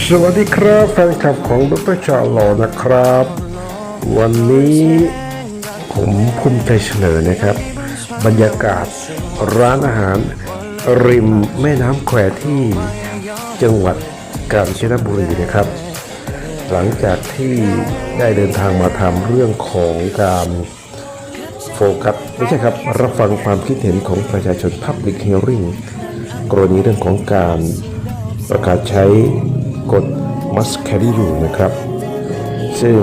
สวัสดีครับแฟนคลับของดรชาลอนะครับ วันนี้ผมภูมิใจเสนอนะครับ บรรยากาศร้านอาหารริมแม่น้ำแควที่จังหวัดกาญจนบุรีนะครับ หลังจากที่ได้เดินทางมาทำเรื่องของการโฟกัสไม่ใช่ครับ รับฟังความคิดเห็นของประชาชน Public Hearing กรณีเรื่องของการประกาศใช้ กฎ must carry rule นะครับ ซึ่ง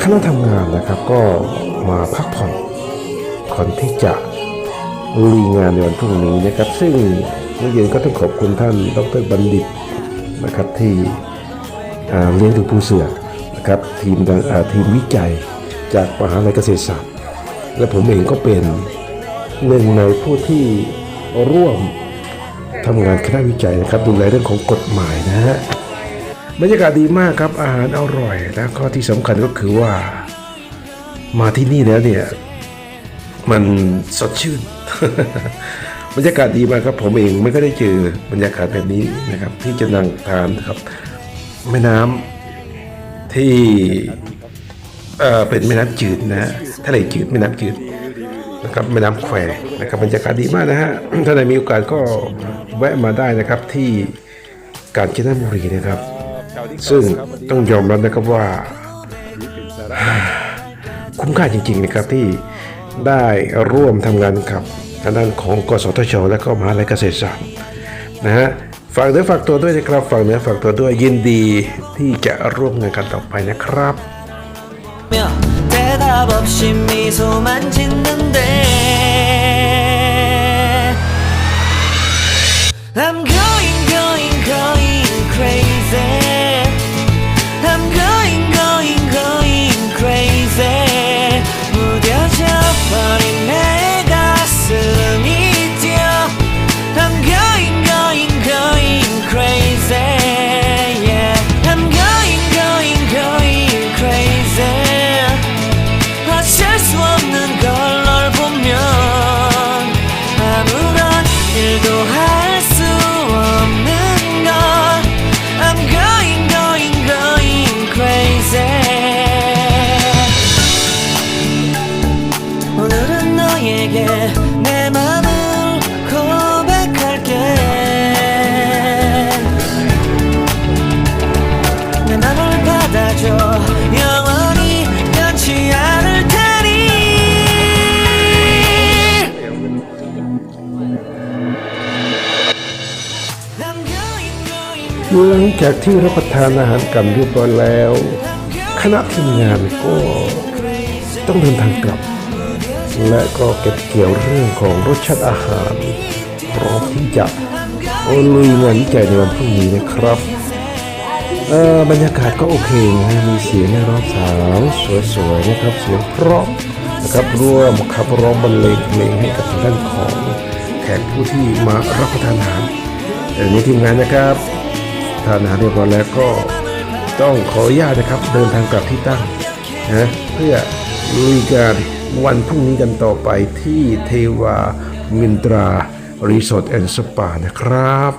คณะทำงานนะครับก็มาพักผ่อนก่อนที่จะลุยงานในวันพรุ่งนี้นะครับ ซึ่งเมื่อเย็นก็ต้องขอบคุณท่านดรบัณฑิตนะครับที่เลี้ยงดูผู้เสือนะครับทีมดังทีมวิจัยจากมหาลัยเกษตรศาสตร์ และผมเองก็เป็นหนึ่งในผู้ที่ร่วมทำงานคณะวิจัยนะครับ ดูแลเรื่องของกฎหมายนะฮะ บรรยากาศดีมากครับอาหารอร่อย แล้วก็ที่สำคัญก็คือว่า มาที่นี่แล้วเนี่ย มันสดชื่น บรรยากาศดีมากครับ ผมเองไม่ก็ได้เจอบรรยากาศแบบนี้นะครับ ที่จะนั่งทานครับ แม่น้ำที่เอ่อเป็นแม่น้ำจืดนะฮะทะเลจืดแม่น้ำจืดนะครับแม่น้ำแควนะครับบรรยากาศดีมากนะฮะถ้าได้มีโอกาสก็แวะมาได้นะครับที่กาญจนบุรีนะครับ ซึ่งต้องยอมรับนะครับว่า คุ้มค่าจริงๆนะครับที่ได้ร่วมทำงานกับทางด้านของกสทช และก็มหาลัยเกษตรศาสตร์นะฮะฝากเนื้อฝากตัวด้วยนะครับฝากเนื้อฝากตัวด้วยยินดีที่จะร่วมงานกันต่อไปนะครับ หลังจากที่รับประทานอาหารกันเรียบร้อยแล้ว คณะทีมงานก็ต้องเดินทางกลับ และก็เก็บเกี่ยวเรื่องของรสชาติอาหารพร้อมที่จะลุยงานวิจัยในวันพรุ่งนี้นะครับบรรยากาศก็โอเคนะมีเสียงนักร้องสาวสวยๆนะครับเสียงเพราะนะครับร่วมขับร้องบรรเลงเพลงให้กับทางด้านของแขกผู้ที่มารับประทานอาหารแต่นี้ทีมงานนะครับานอาหารเรียบร้อยแล้วก็ต้องขออนุญาตนะครับเดินทางกลับที่ตั้งนะเพื่อลุยการวันพรุ่งนี้กันต่อไปที่เทวามินตรารีสอร์ทแอนด์สปานะครับ